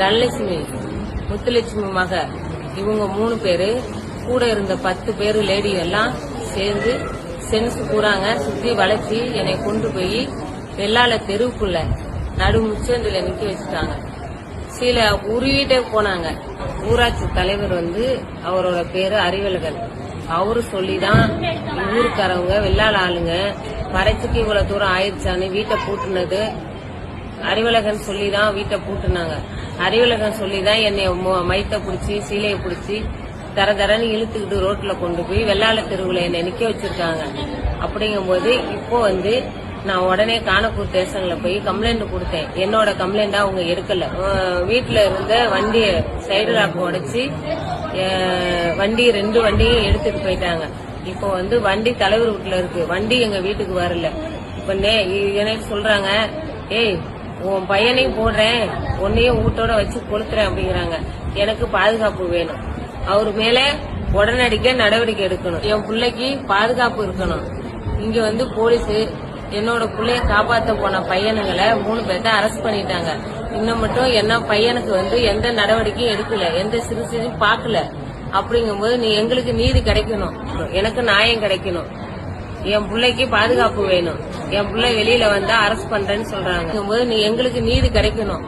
தனலட்சுமி முத்துலட்சுமி மக. இவங்க மூணு பேரு கூட இருந்த பத்து பேரு லேடி எல்லாம் சேர்ந்து சென்ஸ் கூறாங்க சுத்தி வளைச்சி என்னை கொண்டு போய் வெள்ளால தெருவுக்குள்ள நடுமுச்சந்தில நிக்க வச்சுட்டாங்க. சில உருவிட்டே போனாங்க. ஊராட்சி தலைவர் வந்து அவரோட பேரு அறிவழகன். அவரு சொல்லிதான் ஊருக்காரவங்க வெள்ளாள ஆளுங்க படைச்சுக்கு இவ்வளவு தூரம் ஆயிடுச்சான்னு வீட்டை பூட்டினது. அறிவலகன் சொல்லிதான் வீட்டை பூட்டினாங்க. அறிவழகன் சொல்லிதான் என்னை மு- பிடிச்சி சீலையை பிடிச்சி தர தரன்னு இழுத்துக்கிட்டு ரோட்ல கொண்டு போய் வெள்ளாள தெருவுல என்னை நிக்க வச்சிருக்காங்க. அப்படிங்கும்போது இப்போ வந்து நான் உடனே காணக்கூர் ஸ்டேஷன்ல போய் கம்ப்ளைண்ட் கொடுத்தேன். என்னோட கம்ப்ளைண்ட்டாக அவங்க எடுக்கல. வீட்டில் வீட்டுல இருந்த வண்டியை சைடு ராக் உடைச்சி வண்டி ரெண்டு வண்டியும் எடுத்துட்டு போயிட்டாங்க. இப்போ வந்து வண்டி தலைவர் வீட்டுல இருக்கு. வண்டி எங்க வீட்டுக்கு வரல. இப்ப நே- எனக்கு சொல்றாங்க ஏய் உன் பையனையும் போடுறேன் உன்னையும் வீட்டோட வச்சு கொளுத்துறேன் அப்படிங்கிறாங்க. எனக்கு பாதுகாப்பு வேணும். அவர் மேல உடனடிக்க நடவடிக்கை எடுக்கணும். என் பிள்ளைக்கு பாதுகாப்பு இருக்கணும். இங்க வந்து போலீஸ் என்னோட பிள்ளைய காப்பாத்த போன பையனுங்களை மூணு பேர்த்த அரெஸ்ட் பண்ணிட்டாங்க. இன்னும் மட்டும் என்ன பையனுக்கு வந்து எந்த நடவடிக்கையும் எடுக்கல எந்த சிறு சிறு பார்க்கல. அப்படிங்கும்போது நீ எங்களுக்கு நீதி கிடைக்கணும். எனக்கு நியாயம் கிடைக்கணும். என் பிள்ளைக்கு பாதுகாப்பு வேணும். என் பிள்ளை வெளியில வந்தா அரசு பண்றேன்னு சொல்றாங்க. போது நீ எங்களுக்கு நீதி கிடைக்கணும்.